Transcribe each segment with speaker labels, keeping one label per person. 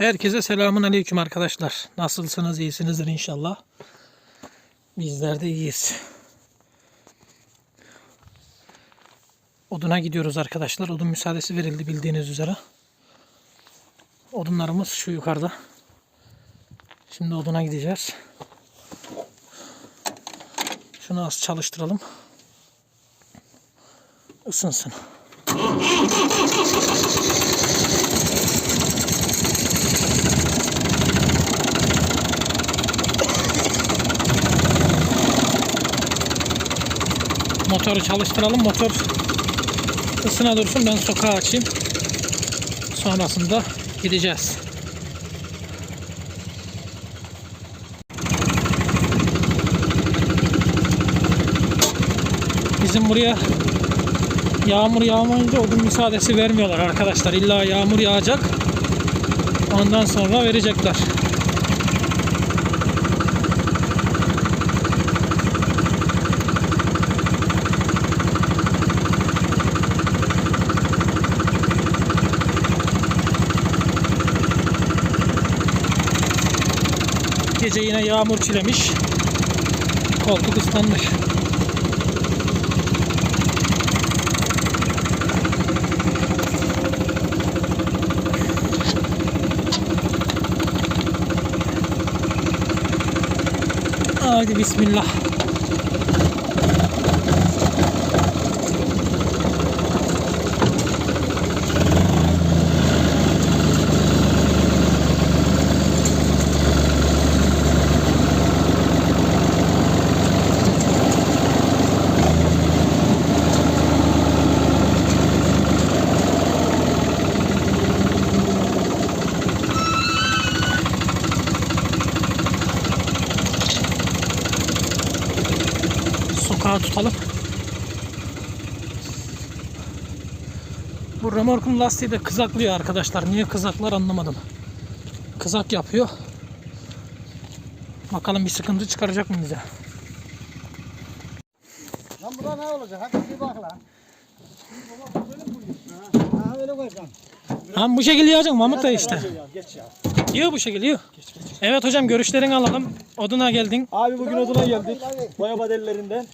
Speaker 1: Herkese selamun aleyküm arkadaşlar. Nasılsınız? İyisinizdir inşallah. Bizler de iyiyiz. Oduna gidiyoruz arkadaşlar. Odun müsaadesi verildi bildiğiniz üzere. Odunlarımız şu yukarıda. Şimdi oduna gideceğiz. Şunu az çalıştıralım. Isınsın. Motoru çalıştıralım. Motor ısına dursun. Ben sokağa açayım. Sonrasında gideceğiz. Bizim buraya yağmur yağmayınca odun müsaadesi vermiyorlar arkadaşlar. İlla yağmur yağacak. Ondan sonra verecekler. Gece yine yağmur çilemiş. Koltuk ıslanmış. Haydi bismillah. Sokağa tutalım. Bu remorkun lastiği de kızaklıyor arkadaşlar. Niye kızaklar anlamadım. Kızak yapıyor. Bakalım bir sıkıntı çıkaracak mı bize?
Speaker 2: Lan burada ne olacak? Hadi bir bak lan. Ha, öyle koyacaksın.
Speaker 1: Tamam bu şekilde yiyeceksin Mahmut da işte.
Speaker 2: Geç ya.
Speaker 1: Yiyor bu şekilde yiyor. Evet hocam görüşlerini alalım. Oduna geldin.
Speaker 3: Abi bugün oduna geldik. Boya badellerinden.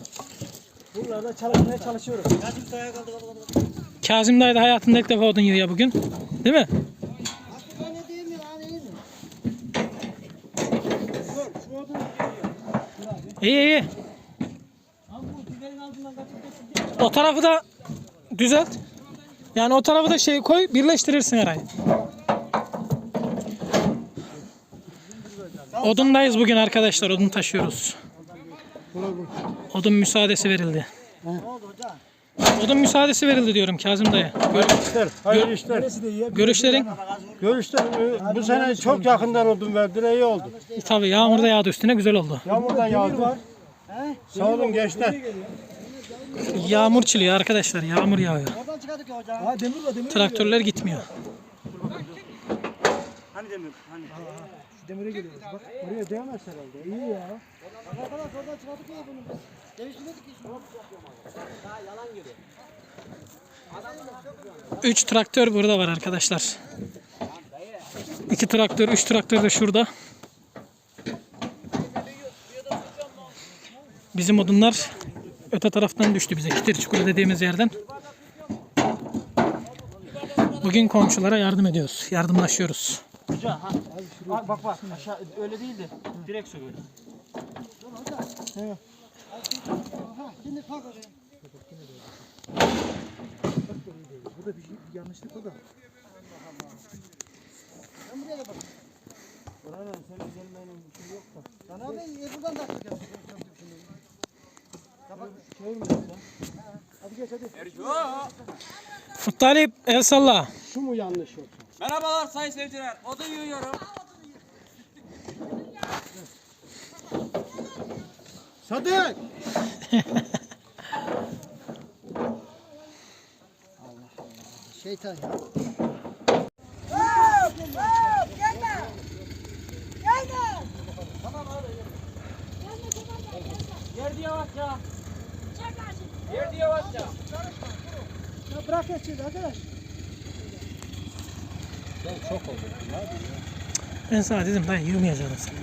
Speaker 3: Buralarda çalışmaya çalışıyoruz.
Speaker 1: Kazım dayı da hayatında ilk defa odun yiyor bugün. Değil mi?
Speaker 2: Ne? Ne?
Speaker 1: İyi iyi. O tarafı da düzelt. Yani o tarafı da şey koy birleştirirsin arayı. Odundayız bugün arkadaşlar. Odun taşıyoruz. Odun müsaadesi verildi. Odun müsaadesi verildi diyorum Kazım dayı.
Speaker 4: İşler, hayırlı işler.
Speaker 1: görüşlerin
Speaker 4: Görüşler e, bu sene çok yakından oldum verdiler iyi oldu.
Speaker 1: tabii yağmur da yağdı üstüne güzel oldu.
Speaker 4: Yağmurdan yağdı. Sağ olun gençler.
Speaker 1: Yağmur çiliyor arkadaşlar. Yağmur yağıyor. Traktörler gitmiyor.
Speaker 3: Hani demir? Hani? Şu demire geliyoruz. Bak oraya değmez herhalde. İyi ya.
Speaker 2: Arkadaş oradan çıkardık ya bunu biz. Değiştirmedik ki.
Speaker 1: 3 traktör burada var arkadaşlar. 2 traktör, 3 traktör de şurada. Bizim odunlar öte taraftan düştü bize. Kitir çukuru dediğimiz yerden. Bugün komşulara yardım ediyoruz. Yardımlaşıyoruz.
Speaker 3: Hoca ha. Abi bak bak aşağı öyle değil de direkt söyle.
Speaker 2: Şimdi kalk hocam.
Speaker 3: Burada bir, şey, bir yanlışlık var da.
Speaker 2: Ben buraya da bak.
Speaker 3: Oraya senin gelmenin bir şey yok da.
Speaker 2: Lan abi e, buradan da ya. Kapat.
Speaker 3: Mi ya? Hadi geç hadi.
Speaker 1: Muttalip el salla.
Speaker 4: Şu mu yanlış yoksa?
Speaker 5: Merhabalar sayın seyirciler. Odun yığıyorum.
Speaker 4: Sadık!
Speaker 2: Şeytan ya.
Speaker 5: Yerdi yavaşça. Yerdi yavaşça.
Speaker 2: Ya bırak geçeceğiz arkadaş.
Speaker 4: Çok oldu.
Speaker 1: Ben sana dedim dayı yığmayacaksın sen.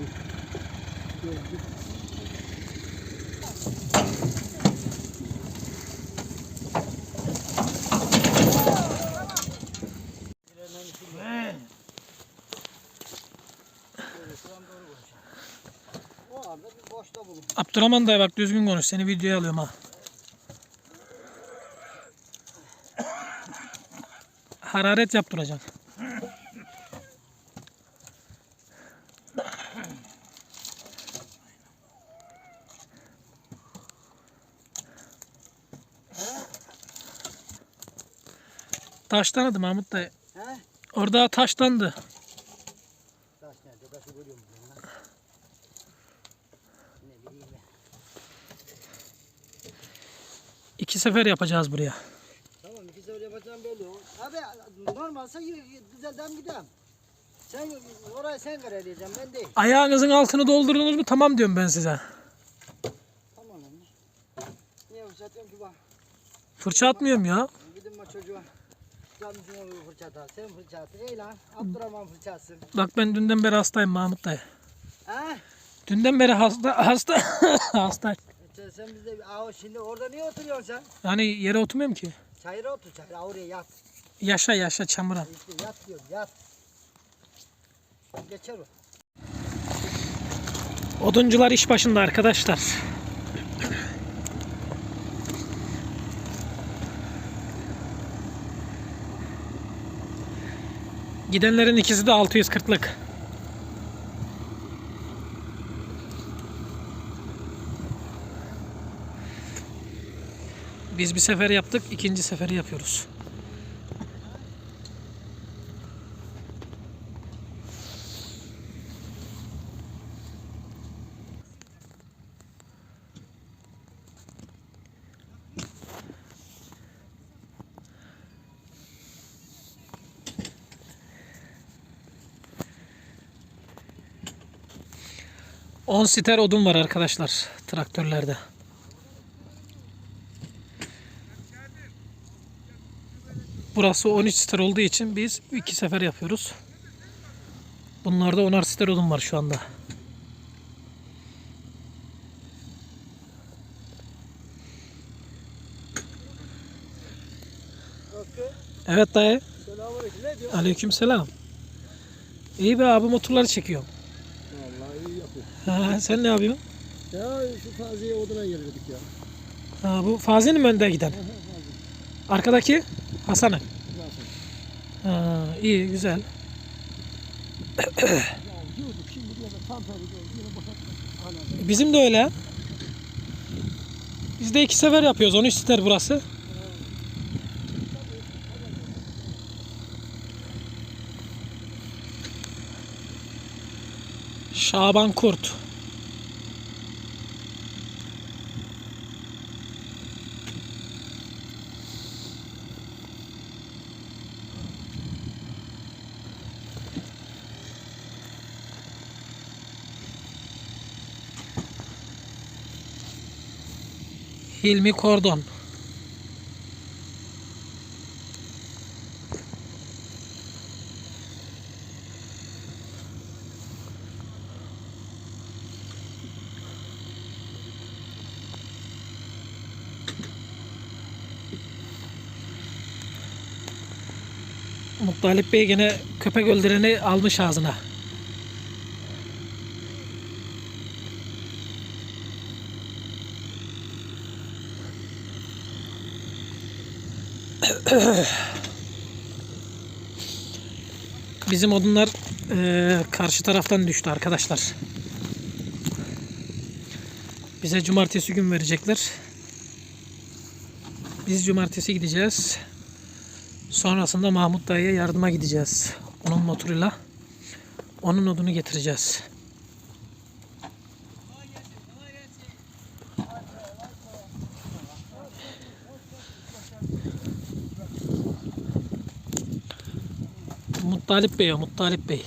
Speaker 2: O anda bir boşta bulun.
Speaker 1: Abdurrahman dayı bak düzgün konuş. Seni videoya alıyorum ha. Hararet yaptıracaksın. Taşlandı Mahmut dayı.
Speaker 2: He?
Speaker 1: Orada taşlandı.
Speaker 2: Taş nerede? Taşı görüyor musun lan? Ne bileyim ben.
Speaker 1: İki sefer yapacağız buraya.
Speaker 2: Tamam iki sefer yapacağım belli. Abi normalse güzelden gidelim. Sen orayı sen kararlayacaksın ben değil.
Speaker 1: Ayağınızın altını doldurdunuz mu tamam diyorum ben size.
Speaker 2: Tamam lan. Niye fırçatıyorum ki bak.
Speaker 1: Fırça atmıyorum ya.
Speaker 2: Gidin bak çocuğa. Onu fırçata. Sen fırçatı. Ey lan. Abdurrahman fırçatsın.
Speaker 1: Bak ben dünden beri hastayım Mahmut dayı.
Speaker 2: Ha?
Speaker 1: Dünden beri hasta hasta hasta.
Speaker 2: Sen, sen bizde bir Aa, şimdi orada niye oturuyorsun sen?
Speaker 1: Yani yere oturmuyorum ki.
Speaker 2: Çayıra otur çayıra. Oraya yat.
Speaker 1: Yaşa yaşa çamura.
Speaker 2: İşte yat diyorum yat. Geçer o.
Speaker 1: Oduncular iş başında arkadaşlar. Gidenlerin ikisi de 640'lık. Biz bir sefer yaptık, ikinci seferi yapıyoruz. On siter odun var arkadaşlar traktörlerde. Burası 13 siter olduğu için biz iki sefer yapıyoruz. Bunlarda 10'ar siter odun var şu anda. Evet dayı.
Speaker 2: Selamünaleyküm. Ne diyor?
Speaker 1: Aleyküm selam. İyi be abi motorları çekiyor.
Speaker 2: Vallahi iyi yapıyor.
Speaker 1: Ha, sen ne yapıyorsun?
Speaker 2: Ya şu taziye oduna gelirdik ya.
Speaker 1: Ha, bu Fazi'nin mi önde giden? Arkadaki Hasan'ın. Ha, iyi güzel. Bizim de öyle. Biz de iki sefer yapıyoruz. 13 siter burası. Şaban Kurt. Hilmi Kordon. Muttalip Bey gene köpek öldüreni almış ağzına. Bizim odunlar eee, karşı taraftan düştü arkadaşlar. Bize cumartesi gün verecekler. Biz cumartesi gideceğiz. Sonrasında Mahmut dayıya yardıma gideceğiz. Onun motoruyla. Onun odunu getireceğiz. Muttalip Bey o Muttalip Bey.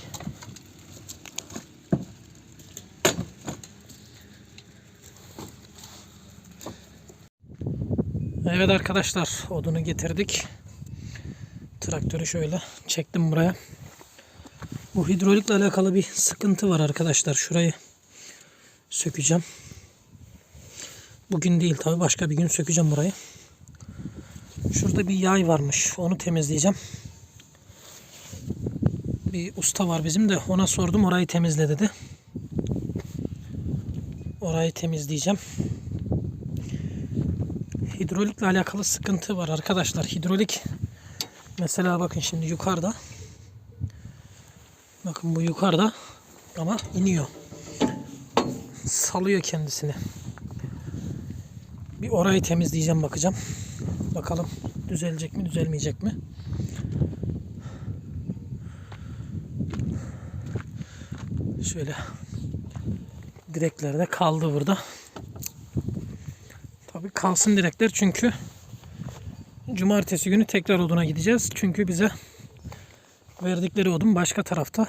Speaker 1: Evet arkadaşlar odunu getirdik. Traktörü şöyle çektim buraya. Bu hidrolikle alakalı bir sıkıntı var arkadaşlar. Şurayı sökeceğim. Bugün değil tabi başka bir gün sökeceğim burayı. Şurada bir yay varmış. Onu temizleyeceğim. Bir usta var bizim de ona sordum orayı temizle dedi. Orayı temizleyeceğim. Hidrolikle alakalı sıkıntı var arkadaşlar. Hidrolik mesela bakın şimdi yukarıda. Bakın bu yukarıda ama iniyor. Salıyor kendisini. Bir orayı temizleyeceğim bakacağım. Bakalım düzelecek mi düzelmeyecek mi? Şöyle direkler de kaldı burada. Tabii kalsın direkler çünkü cumartesi günü tekrar oduna gideceğiz. Çünkü bize verdikleri odun başka tarafta.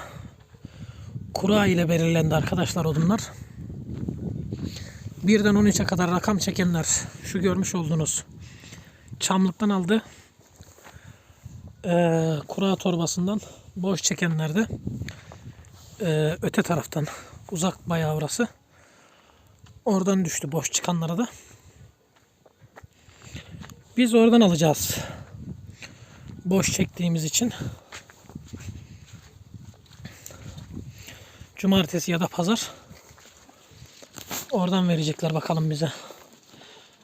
Speaker 1: Kura ile belirlendi arkadaşlar odunlar. Birden 13'e kadar rakam çekenler şu görmüş olduğunuz çamlıktan aldı. Ee, kura torbasından boş çekenler de ee, öte taraftan uzak bayağı orası. Oradan düştü boş çıkanlara da. Biz oradan alacağız. Boş çektiğimiz için. Cumartesi ya da pazar. Oradan verecekler bakalım bize.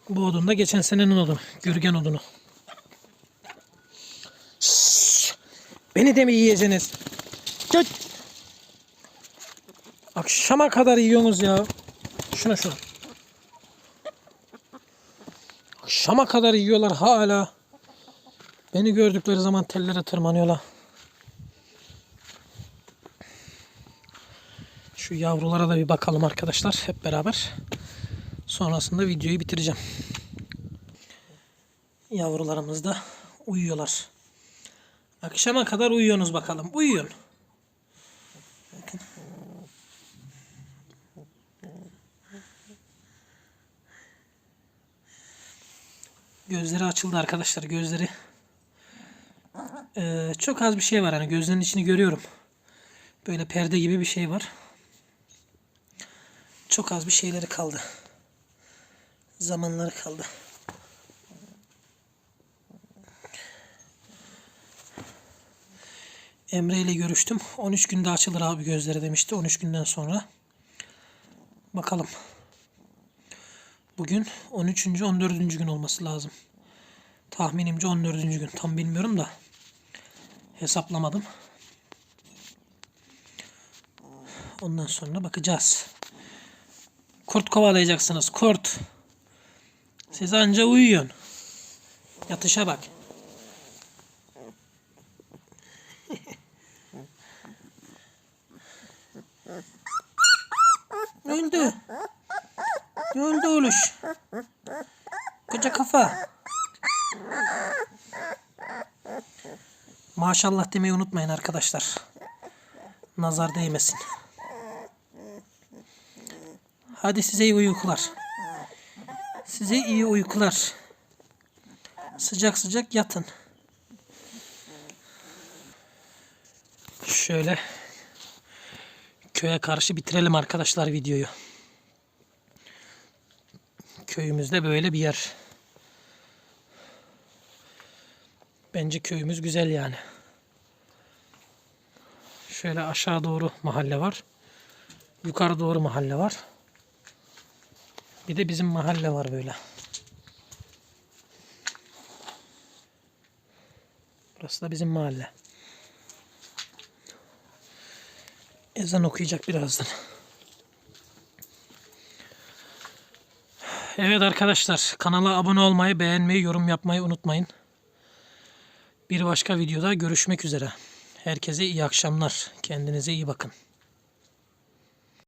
Speaker 1: Bu odun da geçen senenin odunu. Gürgen odunu. Şşş! Beni de mi yiyeceksiniz? Akşama kadar yiyorsunuz ya. Şuna şuna. Akşama kadar yiyorlar hala. Beni gördükleri zaman tellere tırmanıyorlar. Şu yavrulara da bir bakalım arkadaşlar hep beraber. Sonrasında videoyu bitireceğim. Yavrularımız da uyuyorlar. Akşama kadar uyuyorsunuz bakalım. Uyuyun. Gözleri açıldı arkadaşlar. Gözleri Ee, çok az bir şey var. Hani gözlerinin içini görüyorum. Böyle perde gibi bir şey var. Çok az bir şeyleri kaldı. Zamanları kaldı. Emre ile görüştüm. 13 günde açılır abi gözleri demişti. 13 günden sonra. Bakalım. Bugün 13. 14. gün olması lazım. Tahminimce 14. gün. Tam bilmiyorum da. Hesaplamadım. Ondan sonra bakacağız. Kurt kovalayacaksınız. Kurt. Siz anca uyuyun. Yatışa bak. Öldü. Oluş. Koca kafa. Maşallah demeyi unutmayın arkadaşlar. Nazar değmesin. Hadi size iyi uykular. Size iyi uykular. Sıcak sıcak yatın. Şöyle köye karşı bitirelim arkadaşlar videoyu. Köyümüzde böyle bir yer. Bence köyümüz güzel yani. Şöyle aşağı doğru mahalle var. Yukarı doğru mahalle var. Bir de bizim mahalle var böyle. Burası da bizim mahalle. Ezan okuyacak birazdan. Evet arkadaşlar kanala abone olmayı, beğenmeyi, yorum yapmayı unutmayın. Bir başka videoda görüşmek üzere. Herkese iyi akşamlar. Kendinize iyi bakın.